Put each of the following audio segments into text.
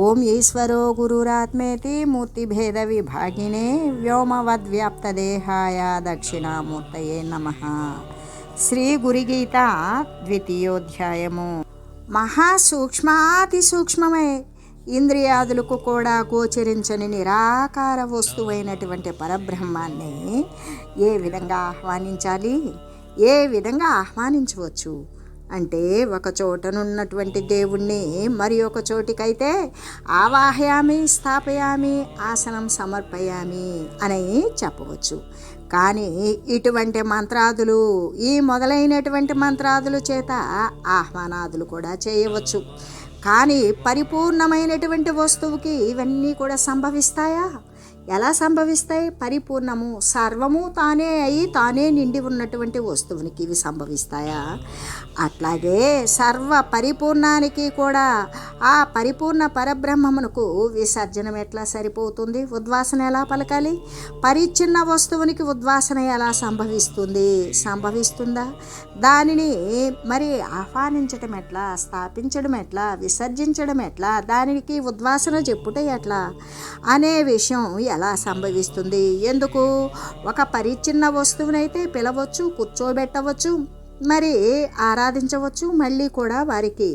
ఓం ఈశ్వరో గురురాత్మేతి మూర్తిభేద విభాగినే వ్యోమవద్వ్యాప్తదేహాయ దక్షిణామూర్తయే నమ. శ్రీ గురిగీత ద్వితీయోధ్యాయము. మహాసూక్ష్మాతి సూక్ష్మమే. ఇంద్రియాదులకు కూడా గోచరించని నిరాకార వస్తువైనటువంటి పరబ్రహ్మాన్ని ఏ విధంగా ఆహ్వానించాలి? ఏ విధంగా ఆహ్వానించవచ్చు? అంటే ఒక చోటనున్నటువంటి దేవుణ్ణి మరి ఒక చోటికైతే ఆవాహయామి స్థాపయామి ఆసనం సమర్పయామి అని చెప్పవచ్చు. కానీ ఇటువంటి మంత్రాదులు ఈ మొదలైనటువంటి మంత్రాదుల చేత ఆహ్వానాదులు కూడా చేయవచ్చు. కానీ పరిపూర్ణమైనటువంటి వస్తువుకి ఇవన్నీ కూడా సంభవిస్తాయా? ఎలా సంభవిస్తాయి? పరిపూర్ణము. సర్వము తానే అయి తానే నిండి ఉన్నటువంటి వస్తువునికి ఇవి సంభవిస్తాయా? అట్లాగే సర్వ పరిపూర్ణానికి కూడా ఆ పరిపూర్ణ పరబ్రహ్మమునకు విసర్జనం ఎట్లా సరిపోతుంది? ఉద్వాసన ఎలా పలకాలి? పరిచ్ఛిన్న వస్తువునికి ఉద్వాసన ఎలా సంభవిస్తుంది? సంభవిస్తుందా? దానిని మరి ఆహ్వానించడం ఎట్లా? స్థాపించడం ఎట్లా? విసర్జించడం ఎట్లా? దానికి ఉద్వాసన చెప్పుట ఎట్లా? అనే విషయం ఎలా సంభవిస్తుంది? ఎందుకు? ఒక పరిచ్ఛిన్న వస్తువునైతే పిలవచ్చు కూర్చోబెట్టవచ్చు మరి ఆరాధించవచ్చు మళ్ళీ కూడా వారికి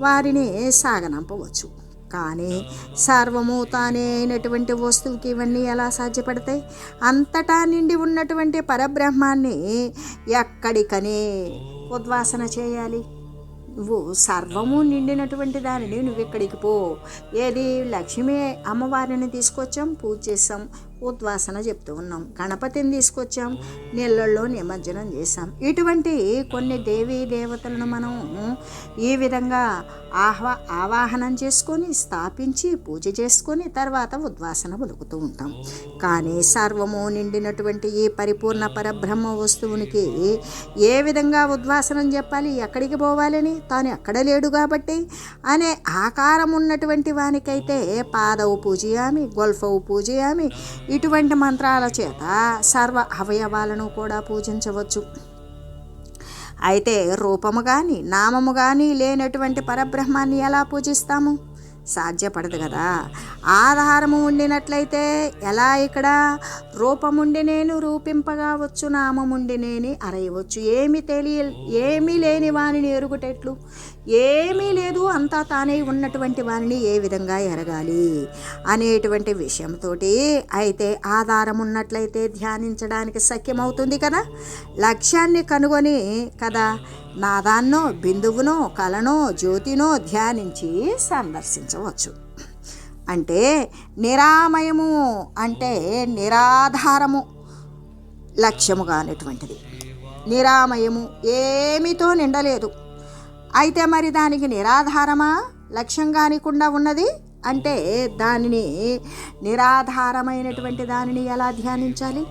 వారిని సాగనంపవచ్చు. కానీ సర్వము తానే అయినటువంటి వస్తువుకి ఇవన్నీ ఎలా సాధ్యపడతాయి? అంతటా నిండి ఉన్నటువంటి పరబ్రహ్మాన్ని ఎక్కడికని ఉద్వాసన చేయాలి? నువ్వు సర్వము నిండినటువంటి దానిని నువ్వు ఇక్కడికి పో. ఏది లక్ష్మీ అమ్మవారిని తీసుకొచ్చాం పూజ చేసాం ఉద్వాసన చెప్తూ ఉన్నాం. గణపతిని తీసుకొచ్చాం. నీళ్ళల్లో నిమజ్జనం చేసాం ఇటువంటి కొన్ని దేవీ దేవతలను మనం ఈ విధంగా ఆహ్వా ఆవాహనం చేసుకొని స్థాపించి పూజ చేసుకొని తర్వాత ఉద్వాసన పలుకుతూ ఉంటాం. కానీ సర్వము నిండినటువంటి ఈ పరిపూర్ణ పరబ్రహ్మ వస్తువునికి ఏ విధంగా ఉద్వాసనం చెప్పాలి? ఎక్కడికి పోవాలని? తాను ఎక్కడ లేడు కాబట్టి అనే ఆకారం ఉన్నటువంటి వానికైతే పాదవు పూజయామి గొల్ఫవు పూజయామి ఇటువంటి మంత్రాల చేత సర్వ అవయవాలను కూడా పూజించవచ్చు. అయితే రూపము కానీ నామము కానీ లేనటువంటి పరబ్రహ్మాన్ని ఎలా పూజిస్తాము? సాధ్యపడదు కదా. ఆధారము ఉండినట్లయితే ఎలా ఇక్కడ? రూపముండి నేను రూపింపగా వచ్చు నామముండి నేను అరయవచ్చు. ఏమి తెలియ ఏమీ లేని వానిని ఎరుగుటెట్లు. ఏమీ లేదు అంతా తానే ఉన్నటువంటి వానిని ఏ విధంగా ఎరగాలి అనేటువంటి విషయంతో అయితే ఆధారం ఉన్నట్లయితే ధ్యానించడానికి సఖ్యమవుతుంది కదా. లక్ష్యాన్ని కనుగొని కదా నాదాన్నో బిందువునో కలనో జ్యోతినో ధ్యానించి సందర్శించవచ్చు. అంటే నిరామయము అంటే నిరాధారము లక్ష్యము కానిటువంటిది నిరామయము ఏమితో నిండలేదు. అయితే మరి దానికి నిరాధారమా? లక్ష్యం కానికుండా ఉన్నది? అంటే దానిని నిరాధారమైనటువంటి దానిని ఎలా ధ్యానించాలి?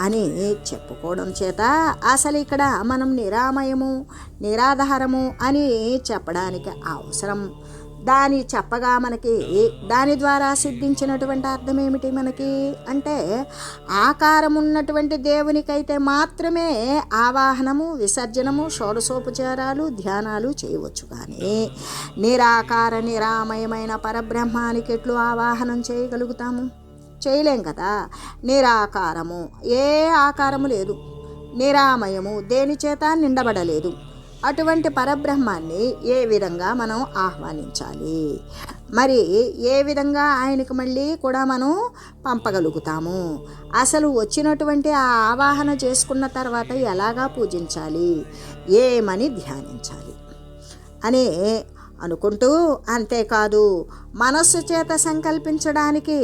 అని చెప్పుకోవడం చేత అసలు ఇక్కడ మనం నిరామయము నిరాధారము అని చెప్పడానికి అవసరం. దాని చెప్పగా మనకి దాని ద్వారా సిద్ధించినటువంటి అర్థం ఏమిటి మనకి? అంటే ఆకారం ఉన్నటువంటి దేవునికైతే మాత్రమే ఆవాహనము విసర్జనము షోడశోపచారాలు ధ్యానాలు చేయవచ్చు కానీ నిరాకార నిరామయమైన పరబ్రహ్మానికి ఎట్లు ఆవాహనం చేయగలుగుతాము? చేయలేం కదా? నిరాకారము. ఏ ఆకారము లేదు. నిరామయము. దేనిచేత నిండబడలేదు. అటువంటి పరబ్రహ్మాన్ని ఏ విధంగా మనం ఆహ్వానించాలి? మరి ఏ విధంగా ఆయనకు మళ్ళీ కూడా మనం పంపగలుగుతాము? అసలు వచ్చినటువంటి ఆ ఆవాహన చేసుకున్న తర్వాత ఎలాగా పూజించాలి? ఏమని ధ్యానించాలి? అనే అనుకుంటూ అంతేకాదు మనస్సు చేత సంకల్పించడానికి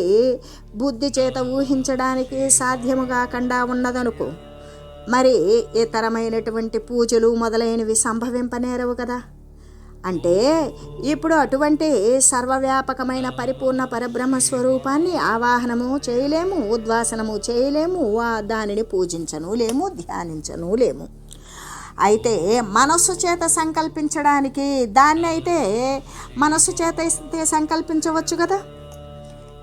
బుద్ధి చేత ఊహించడానికి సాధ్యము కాకుండా ఉన్నదనుకో మరి ఇతరమైనటువంటి పూజలు మొదలైనవి సంభవింపనేరవు కదా. అంటే ఇప్పుడు అటువంటి సర్వవ్యాపకమైన పరిపూర్ణ పరబ్రహ్మ స్వరూపాన్ని ఆవాహనము చేయలేము ఉద్వాసనము చేయలేము వా- దానిని పూజించను లేము ధ్యానించను లేము. అయితే మనస్సు చేత సంకల్పించడానికి దాన్ని అయితే మనస్సు చేత అయితే సంకల్పించవచ్చు కదా?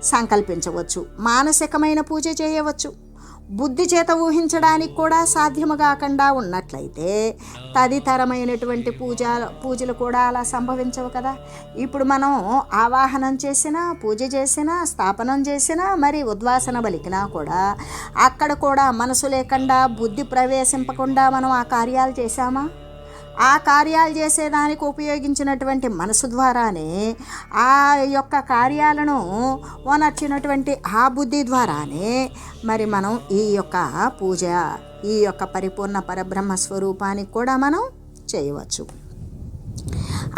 సంకల్పించవచ్చు. మానసికమైన పూజ చేయవచ్చు. బుద్ధి చేత ఊహించడానికి కూడా సాధ్యము కాకుండా ఉన్నట్లయితే తదితరమైనటువంటి పూజ పూజలు కూడా అలా సంభవించవు కదా. ఇప్పుడు మనం ఆవాహనం చేసినా పూజ చేసినా స్థాపనం చేసినా మరి ఉద్వాసన బలికినా కూడా అక్కడ కూడా మనసు లేకుండా బుద్ధి ప్రవేశింపకుండా మనం ఆ కార్యాలు చేశామా? ఆ కార్యాలు చేసేదానికి ఉపయోగించినటువంటి మనసు ద్వారానే ఆ యొక్క కార్యాలను ఓనర్చినటువంటి ఆ బుద్ధి ద్వారానే మరి మనం ఈ యొక్క పూజ ఈ యొక్క పరిపూర్ణ పరబ్రహ్మ స్వరూపానికి కూడా మనం చేయవచ్చు.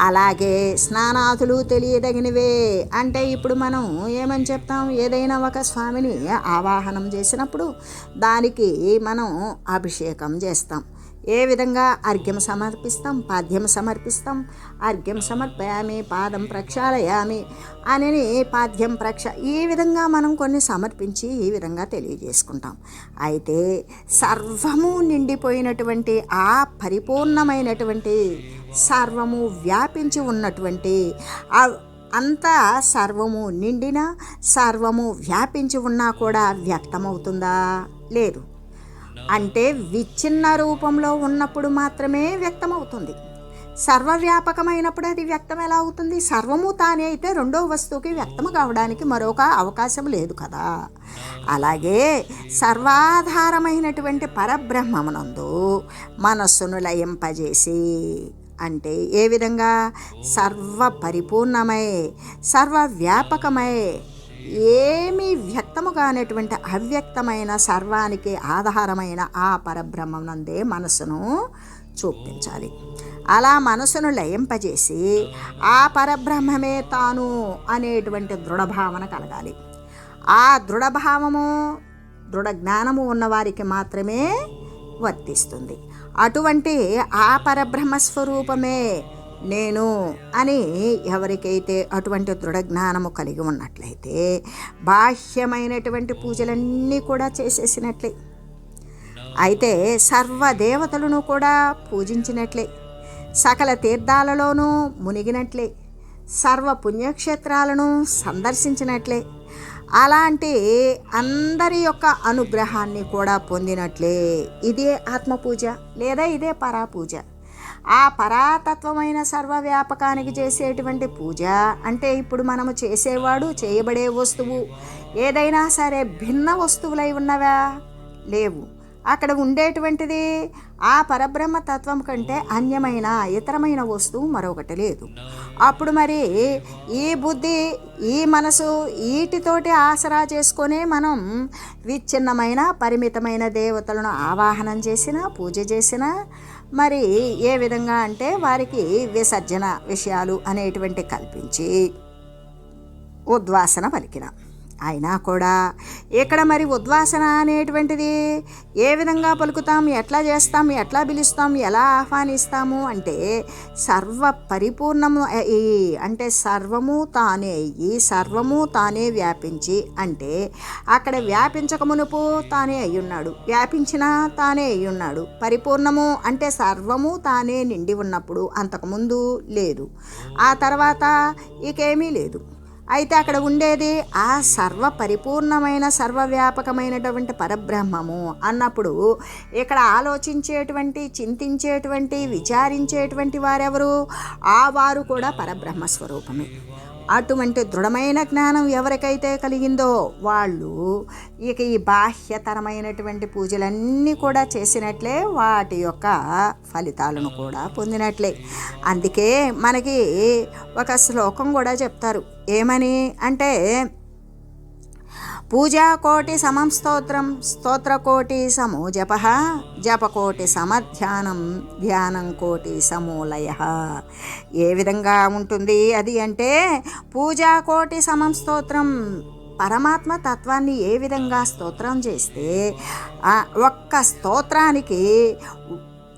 అలాగే స్నానాదులు తెలియదగినవే అంటే ఇప్పుడు మనం ఏమని చెప్తాం? ఏదైనా ఒక స్వామిని ఆవాహనం చేసినప్పుడు దానికి మనం అభిషేకం చేస్తాం. ఏ విధంగా అర్ఘ్యం సమర్పిస్తాం? పాద్యం సమర్పిస్తాం. అర్ఘ్యం సమర్పయామి పాదం ప్రక్షాళయామి అని పాద్యం ప్రక్ష ఈ విధంగా మనం కొన్ని సమర్పించి ఈ విధంగా తెలియజేసుకుంటాం. అయితే సర్వము నిండిపోయినటువంటి ఆ పరిపూర్ణమైనటువంటి సర్వము వ్యాపించి ఉన్నటువంటి అంతా సర్వము నిండిన సర్వము వ్యాపించి ఉన్నా కూడా వ్యక్తమవుతుందా? లేదు. అంటే విచ్ఛిన్న రూపంలో ఉన్నప్పుడు మాత్రమే వ్యక్తమవుతుంది. సర్వవ్యాపకమైనప్పుడు అది వ్యక్తం ఎలా అవుతుంది? సర్వము తానే అయితే రెండో వస్తువుకి వ్యక్తం కావడానికి మరొక అవకాశం లేదు కదా. అలాగే సర్వాధారమైనటువంటి పరబ్రహ్మమునందు మనస్సును లయింపజేసి అంటే ఏ విధంగా? సర్వ పరిపూర్ణమై సర్వవ్యాపకమై ఏమీ వ్యక్తము కానటువంటి అవ్యక్తమైన సర్వానికి ఆధారమైన ఆ పరబ్రహ్మనందే మనసును చూపించాలి. అలా మనసును లయింపజేసి ఆ పరబ్రహ్మమే తాను అనేటువంటి దృఢభావన కలగాలి. ఆ దృఢభావము దృఢ జ్ఞానము ఉన్నవారికి మాత్రమే వర్తిస్తుంది. అటువంటి ఆ పరబ్రహ్మ స్వరూపమే నేను అని ఎవరికైతే అటువంటి దృఢ జ్ఞానము కలిగి ఉన్నట్లయితే బాహ్యమైనటువంటి పూజలన్నీ కూడా చేసేసినట్లే. అయితే సర్వ దేవతలను కూడా పూజించినట్లే. సకల తీర్థాలలోనూ మునిగినట్లే. సర్వ పుణ్యక్షేత్రాలను సందర్శించినట్లే. అలాంటి అందరి యొక్క అనుగ్రహాన్ని కూడా పొందినట్లే. ఇదే ఆత్మపూజ లేదా ఇదే పరాపూజ. ఆ పరాతత్వమైన సర్వవ్యాపకానికి చేసేటువంటి పూజ అంటే ఇప్పుడు మనము చేసేవాడు చేయబడే వస్తువు ఏదైనా సరే భిన్న వస్తువులై ఉన్నవా? లేవు. అక్కడ ఉండేటువంటిది ఆ పరబ్రహ్మ తత్వం కంటే అన్యమైన ఇతరమైన వస్తువు మరొకటి లేదు. అప్పుడు మరి ఈ బుద్ధి ఈ మనసు వీటితోటి ఆసరా చేసుకొని మనం విచ్ఛిన్నమైన పరిమితమైన దేవతలను ఆవాహనం చేసిన పూజ చేసిన మరి ఏ విధంగా అంటే వారికి విసర్జన విషయాలు అనేటువంటి కల్పించి ఉద్వాసన పలికిన. అయినా కూడా ఇక్కడ మరి ఉద్వాసన అనేటువంటిది ఏ విధంగా పలుకుతాం? ఎట్లా చేస్తాం? ఎట్లా పిలుస్తాం? ఎలా ఆహ్వానిస్తాము? అంటే సర్వ పరిపూర్ణము ఈ అంటే సర్వము తానే అయ్యి సర్వము తానే వ్యాపించి అంటే అక్కడ వ్యాపించక మునుపు తానే అయ్యున్నాడు. వ్యాపించినా తానే అయ్యున్నాడు. పరిపూర్ణము అంటే సర్వము తానే నిండి ఉన్నప్పుడు అంతకుముందు లేదు. ఆ తర్వాత ఇకేమీ లేదు. అయితే అక్కడ ఉండేది ఆ సర్వ పరిపూర్ణమైన సర్వవ్యాపకమైనటువంటి పరబ్రహ్మము. అన్నప్పుడు ఇక్కడ ఆలోచించేటువంటి చింతించేటువంటి విచారించేటువంటి వారెవరు? ఆ వారు కూడా పరబ్రహ్మ స్వరూపమే. అటువంటి దృఢమైన జ్ఞానం ఎవరికైతే కలిగిందో వాళ్ళు ఇక ఈ బాహ్యతరమైనటువంటి పూజలన్నీ కూడా చేసినట్లే వాటి యొక్క ఫలితాలను కూడా పొందినట్లే. అందుకే మనకి ఒక శ్లోకం కూడా చెప్తారు. ఏమని అంటే పూజాకోటి సమం స్తోత్రం స్తోత్రకోటి సమో జప జపకోటి సమధ్యానం ధ్యానం కోటి సమూలయ. ఏ విధంగా ఉంటుంది అది అంటే పూజాకోటి సమం స్తోత్రం పరమాత్మ తత్వాన్ని ఏ విధంగా స్తోత్రం చేస్తే ఒక్క స్తోత్రానికి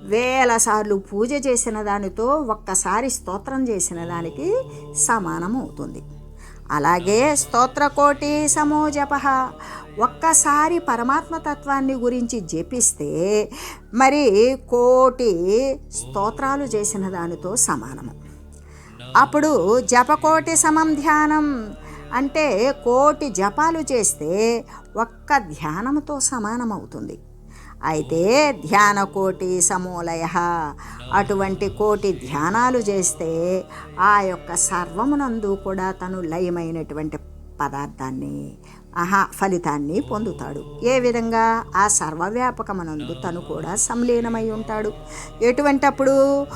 వేల సార్లు పూజ చేసిన దానితో ఒక్కసారి స్తోత్రం చేసిన దానికి సమానం అవుతుంది అలాగే స్తోత్రకోటి సమో జప ఒక్కసారి పరమాత్మ తత్వాన్ని గురించి జపిస్తే మరి కోటి స్తోత్రాలు చేసిన దానితో సమానము. అప్పుడు జపకోటి సమం ధ్యానం అంటే కోటి జపాలు చేస్తే ఒక్క ధ్యానంతో సమానమవుతుంది. అయితే ధ్యాన కోటి సమూలయ. అటువంటి కోటి ధ్యానాలు చేస్తే ఆ యొక్క సర్వమునందు కూడా తను లయమైనటువంటి పదార్థాన్ని ఆహా ఫలితాన్ని పొందుతాడు. ఏ విధంగా? ఆ సర్వవ్యాపకమనందు తను కూడా సంలీనమై ఉంటాడు. ఎటువంటప్పుడు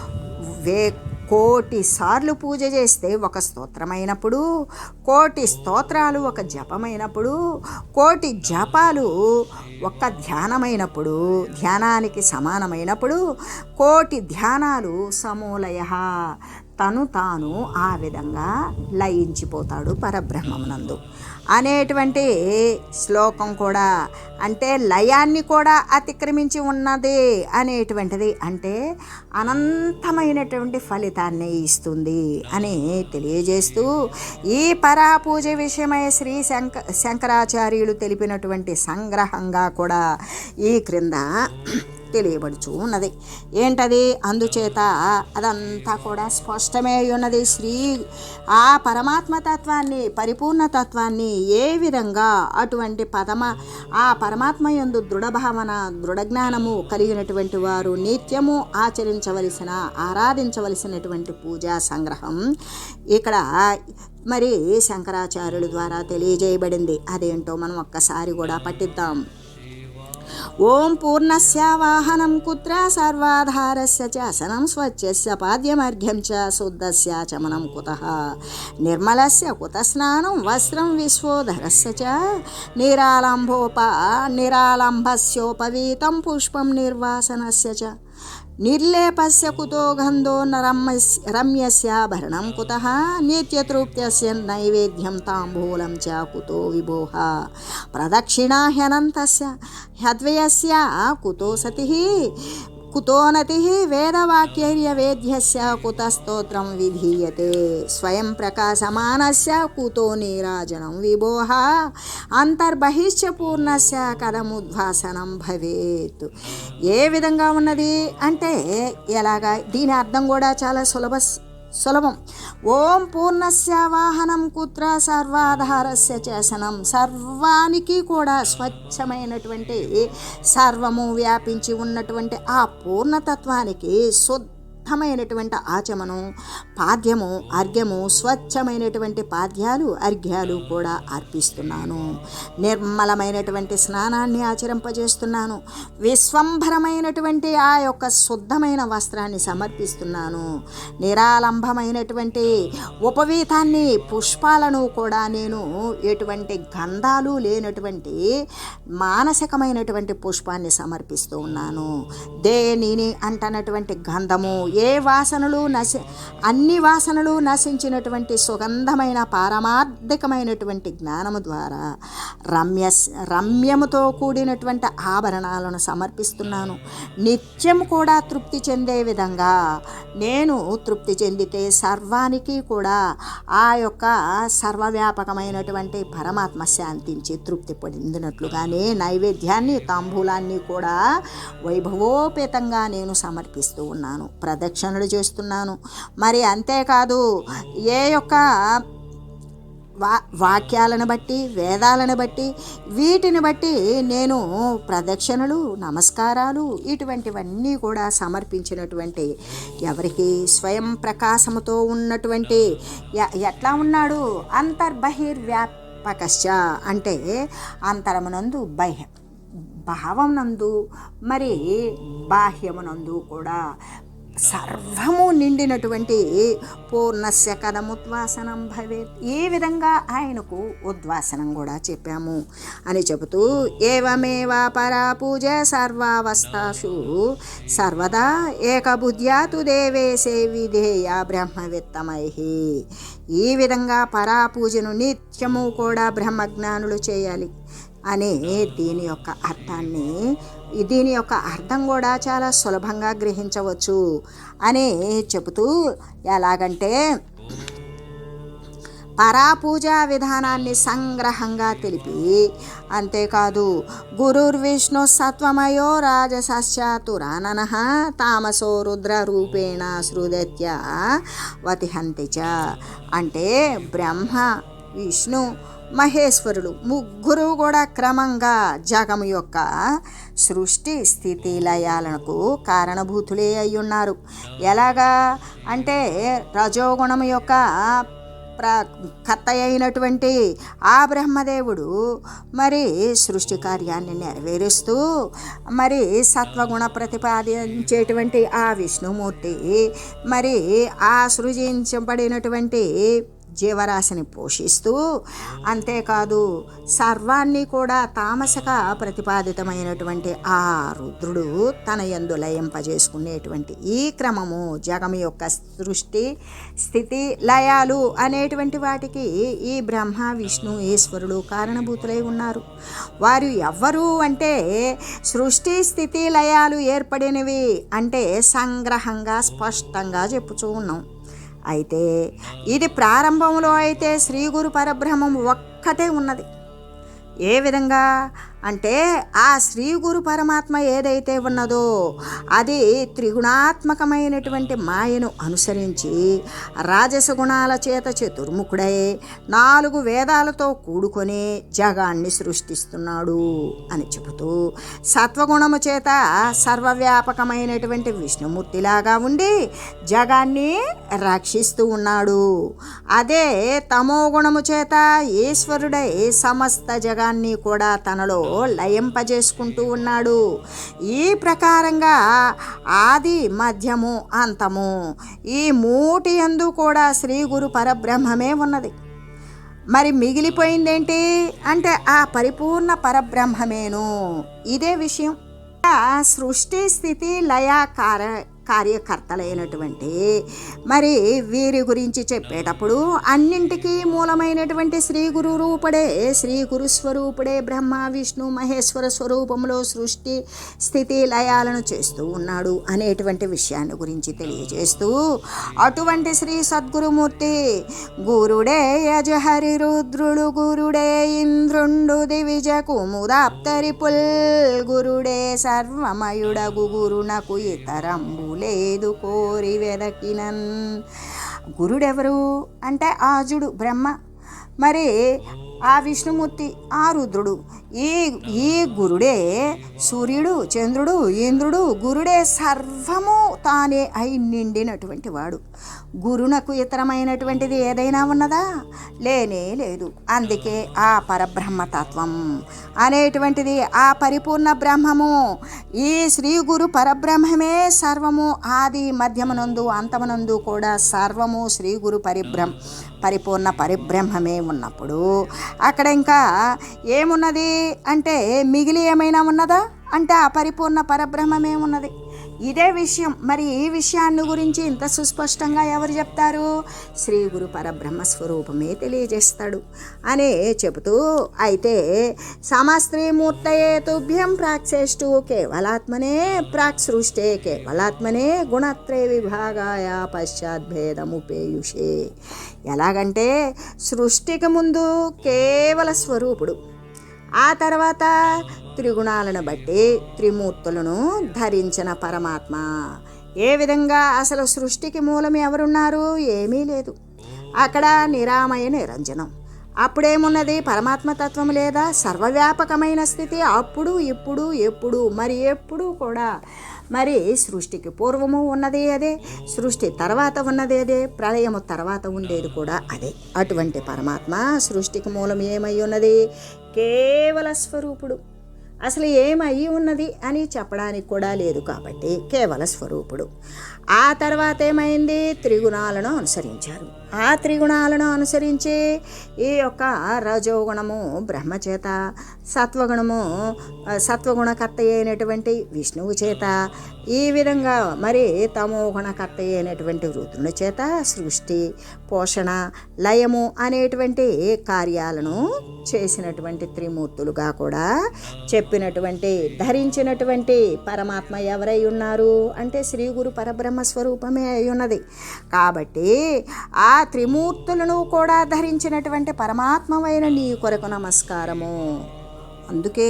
వే కోటి సార్లు పూజ చేస్తే ఒక స్తోత్రమైనప్పుడు కోటి స్తోత్రాలు ఒక జపమైనప్పుడు కోటి జపాలు ఒక్క ధ్యానమైనప్పుడు ధ్యానానికి సమానమైనప్పుడు కోటి ధ్యానాలు సమూలయ. తను తాను ఆ విధంగా లయించిపోతాడు పరబ్రహ్మమునందు. అనేటువంటి శ్లోకం కూడా అంటే లయాన్ని కూడా అతిక్రమించి ఉన్నది అనేటువంటిది అంటే అనంతమైనటువంటి ఫలితాన్ని ఇస్తుంది అని తెలియజేస్తూ ఈ పరాపూజ విషయమై శ్రీ శంక శంకరాచార్యులు తెలిపినటువంటి సంగ్రహంగా కూడా ఈ క్రింద తెలియబడుచు ఉన్నది. ఏంటది? అందుచేత అదంతా కూడా స్పష్టమే ఉన్నది శ్రీ ఆ పరమాత్మ తత్వాన్ని పరిపూర్ణ తత్వాన్ని ఏ విధంగా అటువంటి పదమ ఆ పరమాత్మ యందు దృఢభావన దృఢజ్ఞానము కలిగినటువంటి వారు నిత్యము ఆచరించవలసిన ఆరాధించవలసినటువంటి పూజా సంగ్రహం. ఇక్కడ మరి శంకరాచార్యుల ద్వారా తెలియజేయబడింది. అదేంటో మనం ఒక్కసారి కూడా పట్టిద్దాం. ఓం పూర్ణస్యావాహనం కుత్ర సర్వాధారస్య చ అసనం స్వచ్ఛస్య పాద్యమర్ఘ్యం చ శుద్ధస్య చమనం కుతః. నిర్మలస్య కుత స్నానం వస్త్రం విశ్వోధరస్య చ. నిరాలంభోప నిరాలంభస్యోపవీతం పుష్పం నిర్వాసనస్య చ. निर्लेपस्य कुतो गन्धो न रम्यस्य रम्यस्याभरणं कुतः? नित्यतृप्त्यस्य नैवेद्यं ताम्बूलं च कुतो विभोः प्रदक्षिणा ह्यनन्तस्य ह्यद्वयस्य कुतो सतिः? కుతోనతి వేదవాక్యైర్యవేద్యస్య కుతస్తోత్రం విధీయతే స్వయం ప్రకాశమానస్య కుతో నీరాజనం విభోహ అంతర్బహిశ్చ పూర్ణస్య కథముద్వాసనం భవేత్ ఏ విధంగా ఉన్నది? అంటే ఎలాగా? దీని అర్థం కూడా చాలా సులభ సులభం. ఓం పూర్ణస్య వాహనం కుత్ర సర్వాధారస్య చేసనం సర్వానికి కూడా స్వచ్ఛమైనటువంటి సర్వము వ్యాపించి ఉన్నటువంటి ఆ పూర్ణతత్వానికి శుద్ధమైనటువంటి ఆచమనం పాద్యము అర్ఘ్యము స్వచ్ఛమైనటువంటి పాద్యాలు అర్ఘ్యాలు కూడా అర్పిస్తున్నాను. నిర్మలమైనటువంటి స్నానాన్ని ఆచరింపజేస్తున్నాను. విశ్వంభరమైనటువంటి ఆ యొక్క శుద్ధమైన వస్త్రాన్ని సమర్పిస్తున్నాను. నిరాలంభమైనటువంటి ఉపవీతాన్ని పుష్పాలను కూడా నేను ఎటువంటి గంధాలు లేనటువంటి మానసికమైనటువంటి పుష్పాన్ని సమర్పిస్తూ ఉన్నాను. దేనిని అంటనటువంటి గంధము ఏ వాసనలు నశ అన్ని వాసనలు నశించినటువంటి సుగంధమైన పారమార్థికమైనటువంటి జ్ఞానము ద్వారా రమ్య రమ్యముతో కూడినటువంటి ఆభరణాలను సమర్పిస్తున్నాను. నిత్యం కూడా తృప్తి చెందే విధంగా నేను తృప్తి చెందితే సర్వానికి కూడా ఆ యొక్క సర్వవ్యాపకమైనటువంటి పరమాత్మ శాంతించి తృప్తి పొందినట్లుగానే నైవేద్యాన్ని తాంబూలాన్ని కూడా వైభవోపేతంగా నేను సమర్పిస్తూ ఉన్నాను. ప్రదక్షిణలు చేస్తున్నాను. మరి అంతేకాదు ఏ యొక్క వా వాక్యాలను బట్టి వేదాలను బట్టి వీటిని బట్టి నేను ప్రదక్షిణలు నమస్కారాలు ఇటువంటివన్నీ కూడా సమర్పించినటువంటి ఎవరికి స్వయం ప్రకాశముతో ఉన్నటువంటి ఎ- ఎట్లా ఉన్నాడు? అంతర్బహిర్వ్యాపకశ్చ అంటే అంతరమునందు బహ్య భావమునందు మరి బాహ్యమునందు కూడా సర్వము నిండినటువంటి పూర్ణస్య కథముద్వాసనం భవేత్ ఈ విధంగా ఆయనకు ఉద్వాసనం కూడా చెప్పాము అని చెబుతూ ఏవమేవ పరా పూజ సర్వావస్థాసు సర్వదా ఏకబుద్ధ్యాతు దేవేసే విధేయ బ్రహ్మవిత్తమై ఈ విధంగా పరా పూజను నిత్యము కూడా బ్రహ్మజ్ఞానులు చేయాలి అనే దీని యొక్క అర్థాన్ని దీని యొక్క అర్థం కూడా చాలా సులభంగా గ్రహించవచ్చు. అని చెబుతూ ఎలాగంటే పరాపూజా విధానాన్ని సంగ్రహంగా తెలిపి అంతేకాదు గురుర్విష్ణు సత్వమయో రాజసశ్చాతురానన తామసో రుద్ర రూపేణ సృదత్య వతిహంతి చ. అంటే బ్రహ్మ విష్ణు మహేశ్వరుడు ముగ్గురు కూడా క్రమంగా జగము యొక్క సృష్టి స్థితి లయాలకు కారణభూతులే అయి ఉన్నారు ఎలాగా? అంటే రజోగుణం యొక్క ప్ర కర్త అయినటువంటి ఆ బ్రహ్మదేవుడు మరి సృష్టి కార్యాన్ని నెరవేరుస్తూ మరి సత్వగుణ ప్రతిపాదించేటువంటి ఆ విష్ణుమూర్తి మరి ఆ సృజించబడినటువంటి జీవరాశిని పోషిస్తూ అంతేకాదు సర్వాన్ని కూడా తామసగా ప్రతిపాదితమైనటువంటి ఆ రుద్రుడు తన ఎందు లయింపజేసుకునేటువంటి ఈ క్రమము జగం యొక్క సృష్టి స్థితి లయాలు అనేటువంటి వాటికి ఈ బ్రహ్మ విష్ణు ఈశ్వరుడు కారణభూతులై ఉన్నారు. వారు ఎవ్వరు అంటే సృష్టి స్థితి లయాలు ఏర్పడినవి అంటే సంగ్రహంగా స్పష్టంగా చెప్పుచూ ఉన్నాం. అయితే ఇది ప్రారంభంలో అయితే శ్రీ గురు పరబ్రహ్మం ఒక్కటే ఉన్నది. ఏ విధంగా? అంటే ఆ శ్రీ గురు పరమాత్మ ఏదైతే ఉన్నదో అది త్రిగుణాత్మకమైనటువంటి మాయను అనుసరించి రాజస గుణాల చేత చతుర్ముఖుడై నాలుగు వేదాలతో కూడుకొని జగాన్ని సృష్టిస్తున్నాడు అని చెబుతూ సత్వగుణము చేత సర్వవ్యాపకమైనటువంటి విష్ణుమూర్తిలాగా ఉండి జగాన్ని రక్షిస్తూ ఉన్నాడు. అదే తమో గుణము చేత ఈశ్వరుడై సమస్త జగాన్ని కూడా తనలో లయింపజేసుకుంటూ ఉన్నాడు. ఈ ప్రకారంగా ఆది మధ్యము అంతము. ఈ మూటి యందు కూడా శ్రీ గురు పరబ్రహ్మమే ఉన్నది. మరి మిగిలిపోయిందేంటి? అంటే ఆ పరిపూర్ణ పరబ్రహ్మమేను. ఇదే విషయం. ఆ సృష్టి స్థితి లయ కార కార్యకర్తలైనటువంటి మరి వీరి గురించి చెప్పేటప్పుడు అన్నింటికీ మూలమైనటువంటి శ్రీ గురు రూపుడే శ్రీ గురు స్వరూపుడే బ్రహ్మ విష్ణు మహేశ్వర స్వరూపంలో సృష్టి స్థితి లయాలను చేస్తూ ఉన్నాడు అనేటువంటి విషయాన్ని గురించి తెలియజేస్తూ అటువంటి శ్రీ సద్గురుమూర్తి గురుడే యజహరి రుద్రుడు గురుడే ఇంద్రుండు దివిజ కుముదాప్తరి పుల్ గురుడే సర్వమయుడగు గురునకు ఇతరంబు లేదు కోరి వెనకినన్. గురుడెవరు? అంటే ఆజుడు బ్రహ్మ. మరి ఆ విష్ణుమూర్తి ఆ రుద్రుడు. ఈ ఈ గురుడే సూర్యుడు చంద్రుడు ఇంద్రుడు గురుడే సర్వము తానే అయి నిండినటువంటి వాడు. గురునకు ఇతరమైనటువంటిది ఏదైనా ఉన్నదా? లేనే లేదు. అందుకే ఆ పరబ్రహ్మతత్వం అనేటువంటిది ఆ పరిపూర్ణ బ్రహ్మము. ఈ శ్రీ గురు పరబ్రహ్మమే సర్వము. ఆది మధ్యమనందు అంతమనందు కూడా సర్వము శ్రీ గురు పరిబ్రహ్మ. పరిపూర్ణ పరిబ్రహ్మమే ఉన్నప్పుడు అక్కడ ఇంకా ఏమున్నది? అంటే మిగిలి ఏమైనా ఉన్నదా? అంటే ఆ పరిపూర్ణ పరబ్రహ్మమే ఉన్నది. ఇదే విషయం. మరి ఈ విషయాన్ని గురించి ఇంత సుస్పష్టంగా ఎవరు చెప్తారు? శ్రీ గురు పరబ్రహ్మ స్వరూపమే తెలియజేస్తాడు అనే చెబుతూ అయితే సమస్త్రీమూర్తయే తుభ్యం ప్రాక్సేష్టు కేవలాత్మనే ప్రాక్ సృష్టే కేవలాత్మనే గుణత్రయ విభాగాయ పశ్చాద్భేదముపేయుషే. ఎలాగంటే సృష్టికి ముందు కేవల స్వరూపుడు ఆ తర్వాత త్రిగుణాలను బట్టి త్రిమూర్తులను ధరించిన పరమాత్మ. ఏ విధంగా అసలు సృష్టికి మూలం ఎవరున్నారు? ఏమీ లేదు. అక్కడ నిరామయ నిరంజనం. అప్పుడేమున్నది? పరమాత్మతత్వం లేదా? సర్వవ్యాపకమైన స్థితి అప్పుడు ఇప్పుడు ఎప్పుడు మరి ఎప్పుడు కూడా. మరి సృష్టికి పూర్వము ఉన్నది అదే సృష్టి తర్వాత ఉన్నది అదే ప్రళయము తర్వాత ఉండేది కూడా అదే. అటువంటి పరమాత్మ సృష్టికి మూలం ఏమై ఉన్నది? కేవల స్వరూపుడు. అసలు ఏమయ్యి ఉన్నది అని చెప్పడానికి కూడా లేదు కాబట్టి కేవల స్వరూపుడు. ఆ తర్వాత ఏమైంది? త్రిగుణాలను అనుసరించారు. ఆ త్రిగుణాలను అనుసరించి ఈ యొక్క రజోగుణము బ్రహ్మచేత సత్వగుణము సత్వగుణకర్త అయినటువంటి విష్ణువు చేత ఈ విధంగా మరి తమో గుణకర్త అయినటువంటి రుద్రుని చేత సృష్టి పోషణ లయము అనేటువంటి కార్యాలను చేసినటువంటి త్రిమూర్తులుగా కూడా చెప్పినటువంటి ధరించినటువంటి పరమాత్మ ఎవరై ఉన్నారు అంటే శ్రీ గురు పరబ్రహ్మ స్వరూపమే అయి ఉన్నది. కాబట్టి ఆ ఆ త్రిమూర్తులను కూడా ధరించినటువంటి పరమాత్మమైన నీ కొరకు నమస్కారము. అందుకే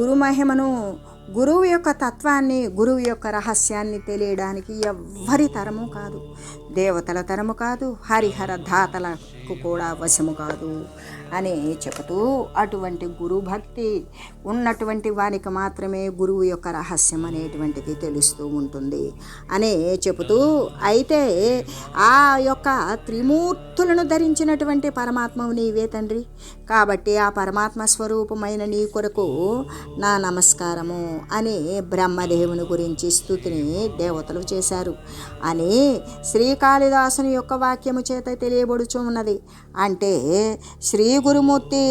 గురు మహిమను గురువు యొక్క తత్వాన్ని గురువు యొక్క రహస్యాన్ని తెలియడానికి ఎవ్వరి తరము కాదు. దేవతల తరము కాదు హరిహర ధాతలకు కూడా వశము కాదు. అని చెబుతూ అటువంటి గురు భక్తి ఉన్నటువంటి వానికి మాత్రమే గురువు యొక్క రహస్యం అనేటువంటిది తెలుస్తూ ఉంటుంది అని చెబుతూ అయితే ఆ యొక్క త్రిమూర్తులను ధరించినటువంటి పరమాత్మవు నీవే తండ్రి. కాబట్టి ఆ పరమాత్మ స్వరూపమైన నీ కొరకు నా నమస్కారము అని బ్రహ్మదేవుని గురించి స్థుతిని దేవతలు చేశారు. అని శ్రీకాళిదాసుని యొక్క వాక్యము చేత తెలియబడుచు ఉన్నది. అంటే శ్రీ గురుమూర్తి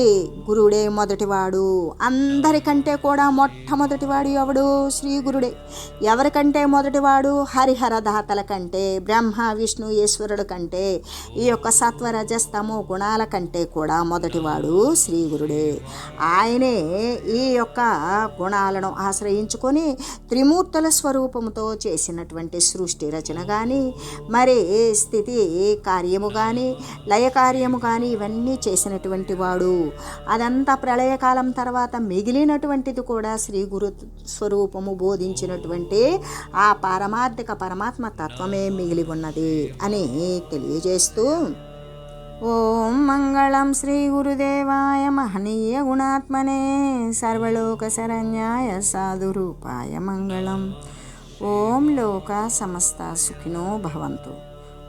గురుడే మొదటివాడు. అందరికంటే కూడా మొట్టమొదటివాడు ఎవడు? శ్రీ గురుడే. ఎవరికంటే మొదటివాడు? హరిహర దాతల కంటే బ్రహ్మ విష్ణు ఈశ్వరుడు కంటే ఈ యొక్క సత్వరజస్తమో గుణాల కంటే కూడా మొదటివాడు శ్రీ గురుడే. ఆయనే ఈ యొక్క గుణాలను ఆశ్రయించుకొని త్రిమూర్తుల స్వరూపముతో చేసినటువంటి సృష్టి రచన కానీ మరి స్థితి కార్యము కానీ లయకార్యము కార్యము కానీ ఇవన్నీ చేసినటువంటి వాడు. అదంతా ప్రళయకాలం తర్వాత మిగిలినటువంటిది కూడా శ్రీ గురు స్వరూపము బోధించినటువంటి ఆ పారమార్థిక పరమాత్మ తత్వమే మిగిలి ఉన్నది అని తెలియజేస్తూ ఓం మంగళం శ్రీ గురుదేవాయ మహనీయ గుణాత్మనే సర్వలోక శరణ్యాయ సాధురూపాయ మంగళం. ఓం లోక సమస్త సుఖినో భవంతు.